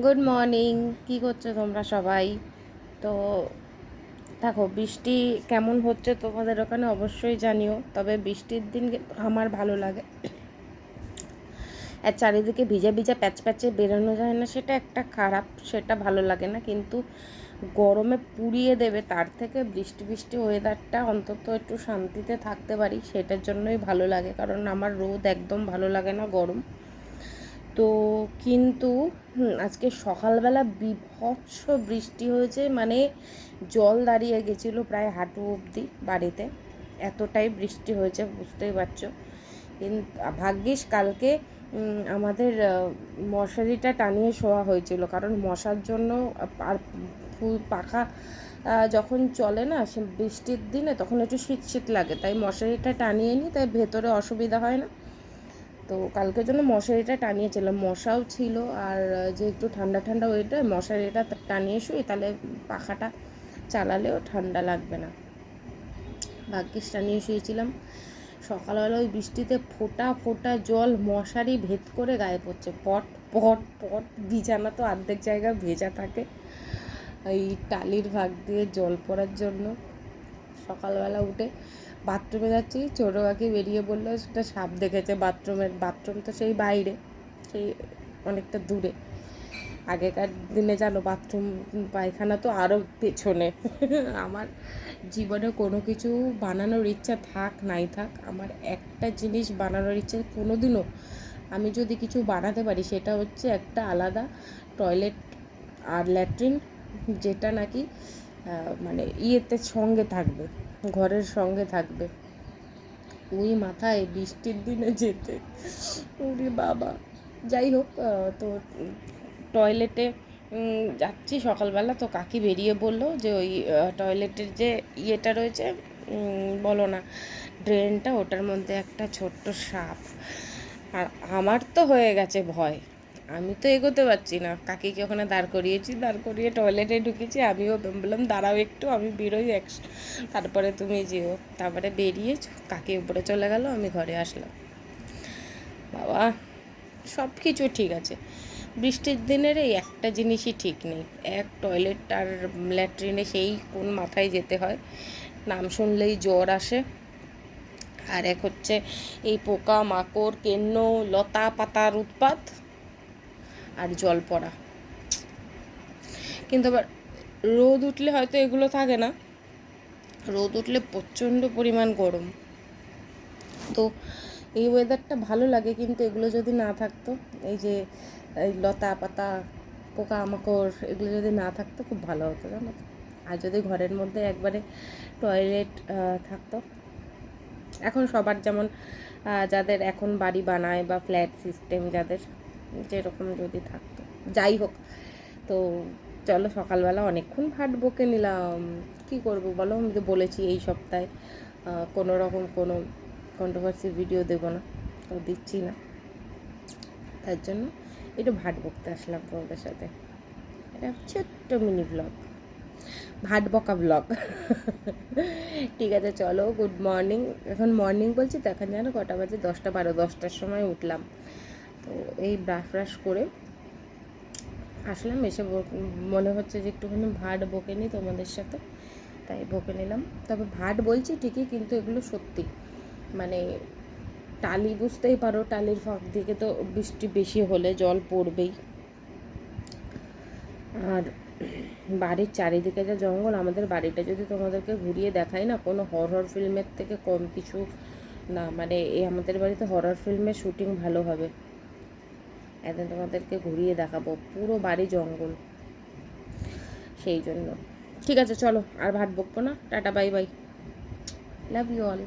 Good morning কি করছ তোমরা সবাই? তো দেখো, বৃষ্টি কেমন হচ্ছে তোমাদের ওখানে অবশ্যই জানিও, তবে বৃষ্টির দিন আমার ভালো লাগে। আর চারিদিকে ভিজে ভিজে প্যাচ প্যাচে বেরোনো যায় না, সেটা একটা খারাপ, সেটা ভালো লাগে না। কিন্তু গরমে পুড়িয়ে দেবে, তার থেকে বৃষ্টি বৃষ্টি ওয়েদারটা অন্তত একটু শান্তিতে থাকতে পারি, সেটার জন্যই ভালো লাগে। কারণ আমার রোদ একদম ভালো লাগে না গরম। তো কিন্তু আজকে সকালবেলা বিভৎস বৃষ্টি হয়েছে মানে জল দাঁড়িয়ে গেছিল প্রায় হাঁটু অবধি বাড়িতে। এতটাই বৃষ্টি হয়েছে, বুঝতেই পারছ। কিন্তু ভাগ্যিস কালকে আমাদের মশারিটা টানিয়ে শোয়া হয়েছিল, কারণ মশার জন্য আর ফু- পাখা যখন চলে না, সে বৃষ্টির দিনে তখন একটু শীত শীত লাগে, তাই মশারিটা টানিয়ে নিই তাই ভেতরে অসুবিধা হয় না। তো কালকের জন্য মশারিটা টানিয়েছিলাম। মশাও ছিল আর যে একটু ঠান্ডা ঠান্ডা ওয়েদার মশারিটা টানিয়ে শুই তাহলে পাখাটা চালালেও ঠান্ডা লাগবে না। ভাগ্যিস টানিয়ে শুয়েছিলাম। সকালবেলা ওই বৃষ্টিতে ফোটা ফোটা জল মশারি ভেদ করে গায়ে পড়ছে। পট পট পট, বিছানা তো অর্ধেক জায়গা ভেজা থাকে। এই টালির ভাগ দিয়ে জল পড়ার জন্য সকালবেলা উঠে বাথরুমে যাচ্ছি, ছোটো কাকি বেরিয়ে বলল সেটা সাপ দেখেছে বাথরুমের, বাথরুম তো সেই বাইরে, সেই অনেকটা দূরে। আগেকার দিনে জানো, বাথরুম, পায়খানা তো আরও পেছনে। আমার জীবনে কোনো কিছু বানানোর ইচ্ছা থাক, নাই থাক, আমার একটা জিনিস বানানোর ইচ্ছে কোনো দিনও আমি যদি কিছু বানাতে পারি, সেটা হচ্ছে একটা আলাদা টয়লেট আর ল্যাট্রিন, যেটা নাকি মানে ইয়েতে সঙ্গে থাকবে। ঘরের সঙ্গে থাকবে। ওই মাথায় বৃষ্টির দিনে যেতে। ওরে বাবা। যাই হোক তো টয়লেটে যাচ্ছি সকালবেলা। তো কাকি বেরিয়ে বলল যে ওই টয়লেটের যে ইয়েটা রয়েছে বলো না ড্রেনটা ওটার মধ্যে একটা ছোট্ট সাপ। আর আমার তো হয়ে গেছে ভয়। আমি তো এগোতে পারছি না। কাকিকে ওখানে দাঁড় করিয়েছি, দাঁড় করিয়ে টয়লেটে ঢুকেছি। আমিও বললাম দাঁড়াও একটু, আমি বেরোই এক তারপরে তুমি যেও। তারপরে বেরিয়ে কাকি উপরে চলে গেল, আমি ঘরে আসলাম। বাবা সব কিছু ঠিক আছে। বৃষ্টির দিনের এই একটা জিনিসই ঠিক নেই। এক টয়লেট আর ল্যাট্রিনে সেই কোন মাথায় যেতে হয়। নাম শুনলেই জ্বর আসে। আর এক হচ্ছে এই পোকা, মাকড়, কেন্ন, লতা পাতার উৎপাত। আর জল পড়া। কিন্তু আবার রোদ উঠলে হয়তো এগুলো থাকে না। রোদ উঠলে প্রচণ্ড পরিমাণ গরম। তো এই ওয়েদারটা ভালো লাগে, কিন্তু এগুলো যদি না থাকতো, এই যে, এই লতা পাতা পোকা মাকড় এগুলো যদি না থাকতো, খুব ভালো হতো জানো আর যদি ঘরের মধ্যে একবারে টয়লেট থাকতো। এখন সবার যেমন যাদের এখন বাড়ি বানায় বা ফ্ল্যাট সিস্টেম যাদের যেরকম যদি থাকতো। যাই হোক, তো চলো সকালবেলা অনেকক্ষণ ভাট বকে নিলাম। কি করব বলো? আমি তো বলেছি এই সপ্তাহে কোনো রকম কোনো কন্ট্রোভার্সি ভিডিও দেবো না, তো দিচ্ছি না। তার জন্য একটু ভাট বকতে আসলাম তোমাদের সাথে। এটা ছোট্ট মিনি ব্লগ ভাট বকা ব্লগ ঠিক আছে, চলো গুড মর্নিং এখন মর্নিং বলছি, তো এখন জানো কটা বাজে? দশটা বারো, দশটার সময় উঠলাম। তো এই ব্রাশ ব্রাশ করে আসলাম, এসে মনে হচ্ছে যে একটুখানি ভাট বকে নিই তোমাদের সাথে, তাই বকে নিলাম। তবে ভাট বলছি ঠিকই, কিন্তু এগুলো সত্যি। মানে টালি বুঝতেই পারো, টালির ফাঁক দিকে তো বৃষ্টি বেশি হলে জল পড়বেই। আর বাড়ির চারিদিকে যা জঙ্গল, আমাদের বাড়িটা যদি তোমাদেরকে ঘুরিয়ে দেখাই না, কোনো হরর ফিল্মের থেকে কম কিছু না। মানে এই আমাদের বাড়িতে হরর ফিল্মের শুটিং ভালো হবে। একদিন তোমাদেরকে ঘুরিয়ে দেখাবো পুরো বাড়ি জঙ্গল সেই জন্য। ঠিক আছে, চলো, আর ভাত বকবো না। Tata bye bye love you all